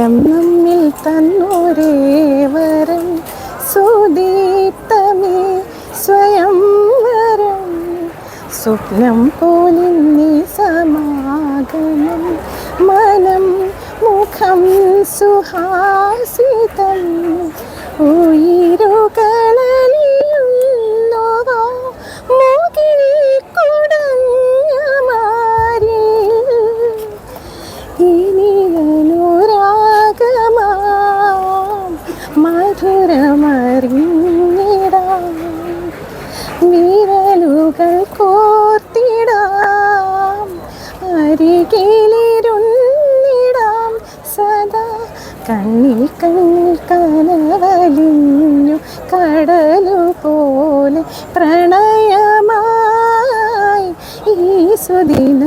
കാലം നമ്മിൽ തന്നൊരേവരം സുദീപ്തമേ സ്വയം വരം. സ്വപ്നം പോലിന്നി സമാഗമം. മനം മുഖം സുഹാസിതം. ഉയിരുകളലിയുന്നവോ മധുരമറിഞ്ഞിടാം. വിരലുകൾ കോർത്തിടാം. അരികിലിരുന്നിടാം. സദാ കണ്ണിൽ കണ്ണിൽ കനവലിഞ്ഞു കടലു പോലെ പ്രണയമായി. ഈ സുദിന